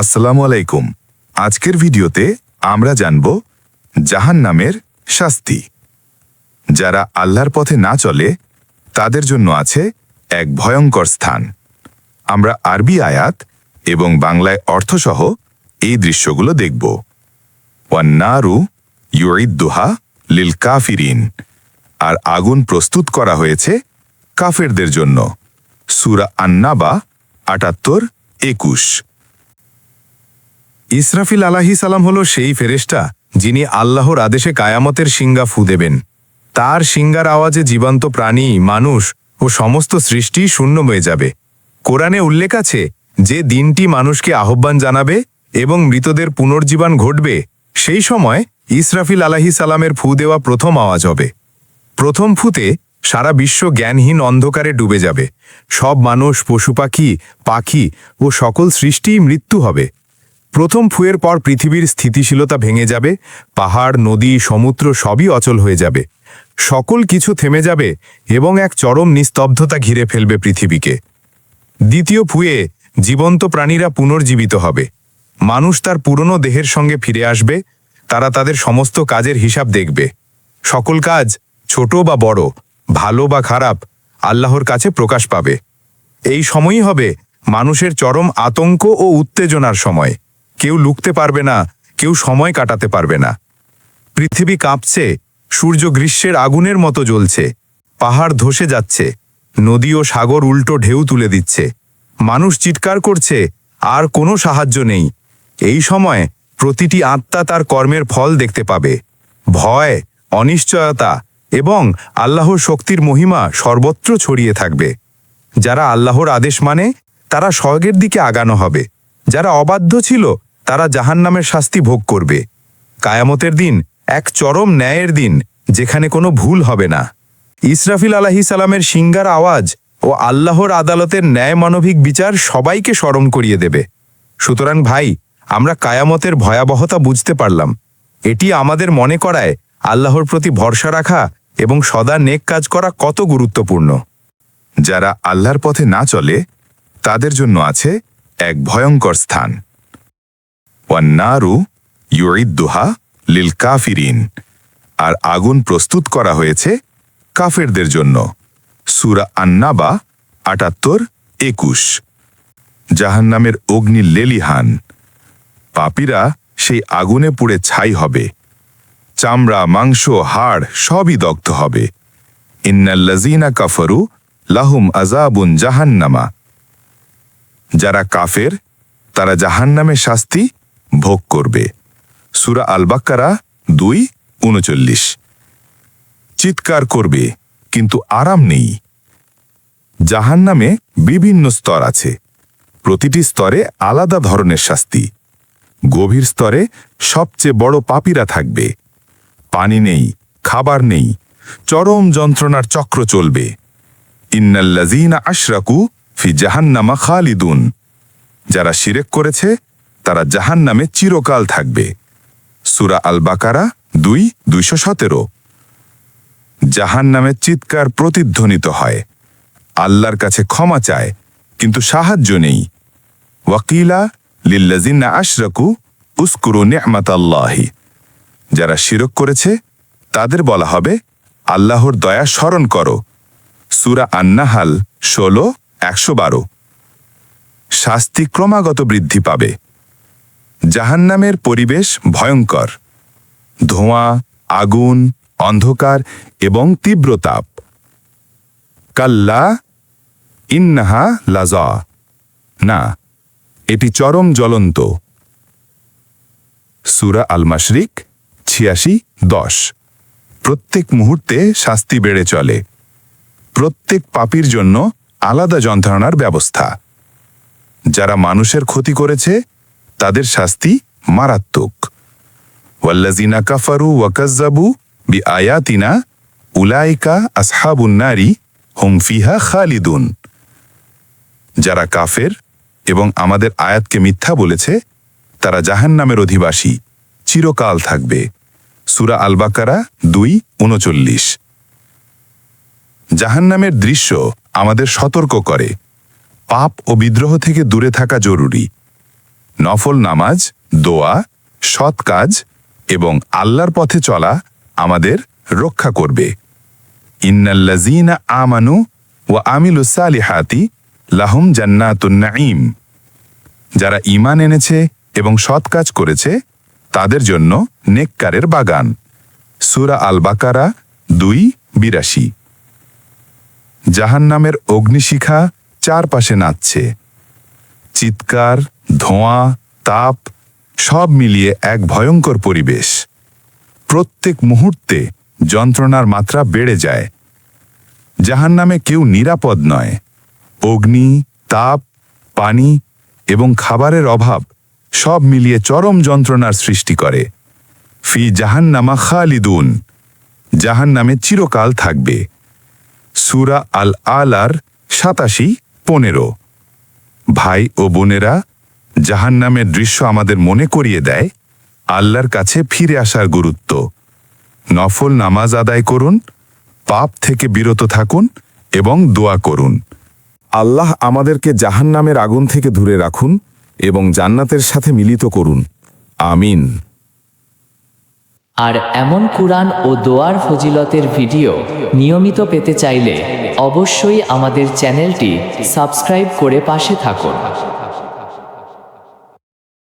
আসসালামু আলাইকুম। আজকের ভিডিওতে আমরা জানব জাহান নামের শাস্তি। যারা আল্লাহর পথে না চলে, তাদের জন্য আছে এক ভয়ঙ্কর স্থান। আমরা আরবি আয়াত এবং বাংলায় অর্থসহ এই দৃশ্যগুলো দেখব। ওয়ান্নারু ইউইদ্দুহা লিল কাফিরিন আর আগুন প্রস্তুত করা হয়েছে কাফেরদের জন্য। সুরা আন্নাবা আটাত্তর, একুশ। ইসরাফিল আলাহি সালাম হল সেই ফেরেশতা যিনি আল্লাহর আদেশে কায়ামতের সিঙ্গা ফু দেবেন। তার সিঙ্গার আওয়াজে জীবন্ত প্রাণী, মানুষ ও সমস্ত সৃষ্টি শূন্য হয়ে যাবে। কোরআনে উল্লেখ আছে, যে দিনটি মানুষকে আহ্বান জানাবে এবং মৃতদের পুনর্জীবন ঘটবে, সেই সময় ইসরাফিল আলাহি সালামের ফু দেওয়া প্রথম আওয়াজ হবে। প্রথম ফুতে সারা বিশ্ব জ্ঞানহীন অন্ধকারে ডুবে যাবে। সব মানুষ, পশু পাখি পাখি ও সকল সৃষ্টিই মৃত্যু হবে। প্রথম ফুয়ের পর পৃথিবীর স্থিতিশীলতা ভেঙে যাবে, পাহাড়, নদী, সমুদ্র সবই অচল হয়ে যাবে। সকল কিছু থেমে যাবে এবং এক চরম নিস্তব্ধতা ঘিরে ফেলবে পৃথিবীকে। দ্বিতীয় ফুয়ে জীবন্ত প্রাণীরা পুনর্জীবিত হবে। মানুষ তার পুরনো দেহের সঙ্গে ফিরে আসবে, তারা তাদের সমস্ত কাজের হিসাব দেখবে। সকল কাজ, ছোট বা বড়, ভালো বা খারাপ, আল্লাহর কাছে প্রকাশ পাবে। এই সময়ই হবে মানুষের চরম আতঙ্ক ও উত্তেজনার সময়। কেউ লুকতে পারবে না, কেউ সময় কাটাতে পারবে না। পৃথিবী কাঁপছে, সূর্য গ্রীষ্মের আগুনের মতো জ্বলছে, পাহাড় ধসে যাচ্ছে, নদী ও সাগর উল্টো ঢেউ তুলে দিচ্ছে। মানুষ চিৎকার করছে, আর কোনো সাহায্য নেই। এই সময় প্রতিটি আত্মা তার কর্মের ফল দেখতে পাবে। ভয়, অনিশ্চয়তা এবং আল্লাহর শক্তির মহিমা সর্বত্র ছড়িয়ে থাকবে। যারা আল্লাহর আদেশ মানে তারা স্বর্গের দিকে আগানো হবে। যারা অবাধ্য ছিল তারা জাহান্নামের শাস্তি ভোগ করবে। কায়ামতের দিন এক চরম ন্যায়ের দিন, যেখানে কোনো ভুল হবে না। ইসরাফিল আলাহি সালামের সিঙ্গার আওয়াজ ও আল্লাহর আদালতের ন্যায় মানবিক বিচার সবাইকে স্মরণ করিয়ে দেবে। সুতরাং ভাই, আমরা কায়ামতের ভয়াবহতা বুঝতে পারলাম। এটি আমাদের মনে করায় আল্লাহর প্রতি ভরসা রাখা এবং সদা নেক কাজ করা কত গুরুত্বপূর্ণ। যারা আল্লাহর পথে না চলে, তাদের জন্য আছে এক ভয়ঙ্কর স্থান। ওয়ান্নারু ইউইদ্দুহা লিল কাফিরিন আর আগুন প্রস্তুত করা হয়েছে কাফেরদের জন্য। সুরা আন্নাবা, আটাত্তর, একুশ। জাহান্নামের অগ্নি লেলিহান। পাপীরা সেই আগুনে পুড়ে ছাই হবে। চামড়া, মাংস, হাড় সবই দগ্ধ হবে। ইন্নাল্লাজিনা কাফরু লাহুম আজাবুন জাহান্নামা। যারা কাফের, তারা জাহান্নামের শাস্তি ভোগ করবে। সুরা আলবাক্কারা দুই, উনচল্লিশ। চিৎকার করবে, কিন্তু আরাম নেই। জাহান্নামে বিভিন্ন স্তর আছে। প্রতিটি স্তরে আলাদা ধরনের শাস্তি। গভীর স্তরে সবচেয়ে বড় পাপীরা থাকবে। পানি নেই, খাবার নেই, চরম যন্ত্রণার চক্র চলবে। ইন্নাল্লাজিনা আশরাকু ফি জাহান্নামা খালিদুন। যারা শিরেক করেছে তারা জাহান্নামে চিরকাল থাকবে। সুরা আল বাকারা দুই, দুইশো সতেরো। জাহান জাহান্নামের চিৎকার প্রতিধ্বনিত হয়। আল্লাহর কাছে ক্ষমা চায়, কিন্তু সাহায্য নেই। ওয়াকিলা লিল্লাজিন্না আশরাকু উস্কুরু নেমাতাল্লাহি। যারা শিরক করেছে, তাদের বলা হবে, আল্লাহর দয়া স্মরণ করো। সুরা আন্নাহাল ষোলো, একশো বারো। শাস্তি ক্রমাগত বৃদ্ধি পাবে। জাহান্নামের পরিবেশ ভয়ঙ্কর। ধোঁয়া, আগুন, অন্ধকার এবং তীব্র তাপ। কাল্লা ইন্নাহা লাজা। না, এটি চরম জ্বলন্ত। সুরা আলমাশরিক ছিয়াশি দশ। প্রত্যেক মুহূর্তে শাস্তি বেড়ে চলে। প্রত্যেক পাপীর জন্য আলাদা যন্ত্রণার ব্যবস্থা। যারা মানুষের ক্ষতি করেছে তাদের শাস্তি মারাত্মক। ওয়াল্লাজিনা কাফারু ওয়াকাজ্জাবু বি আয়াতিনা উলাইকা আসহাবুন্নারি হুম ফিহা খালিদুন। যারা কাফের এবং আমাদের আয়াতকে মিথ্যা বলেছে, তারা জাহান্নামের অধিবাসী, চিরকাল থাকবে। সুরা আলবাকারা দুই, উনচল্লিশ। জাহান্নামের দৃশ্য আমাদের সতর্ক করে। পাপ ও বিদ্রোহ থেকে দূরে থাকা জরুরি। নফল নামাজ, দোয়া, সৎ কাজ এবং আল্লাহর পথে চলা আমাদের রক্ষা করবে। ইন্নাল্লাজিনা আমানু ও আমিলু সালিহাতি লাহুম জান্নাতুন নাঈম। যারা ঈমান এনেছে এবং সৎ কাজ করেছে, তাদের জন্য নেককারের বাগান। সুরা আল বাকারা দুই, বিরাশি। জাহান্নামের অগ্নিশিখা চারপাশে নাচছে। চিৎকার, ধোঁয়া, তাপ, সব মিলিয়ে এক ভয়ঙ্কর পরিবেশ। প্রত্যেক মুহূর্তে যন্ত্রণার মাত্রা বেড়ে যায়। জাহান্নামে কেউ নিরাপদ নয়। অগ্নি, তাপ, পানি এবং খাবারের অভাব সব মিলিয়ে চরম যন্ত্রণার সৃষ্টি করে। ফি জাহান্নামা খালিদুন। জাহান্নামে চিরকাল থাকবে। সুরা আল আলার সাতাশি, পনেরো। ভাই ও বোনেরা, জাহান্নামের দৃশ্য আমাদের মনে করিয়ে দেয়, আল্লাহর কাছে ফিরে আসার গুরুত্ব। নফল নামাজ আদায় করুন, পাপ থেকে বিরত থাকুন এবং দোয়া করুন। আল্লাহ আমাদেরকে জাহান্নামের আগুন থেকে দূরে রাখুন এবং জান্নাতের সাথে মিলিত করুন। আমিন। আর এমন কুরআন ও দোয়ার ফজিলতের ভিডিও নিয়মিত পেতে চাইলে অবশ্যই আমাদের চ্যানেলটি সাবস্ক্রাইব করে পাশে থাকুন।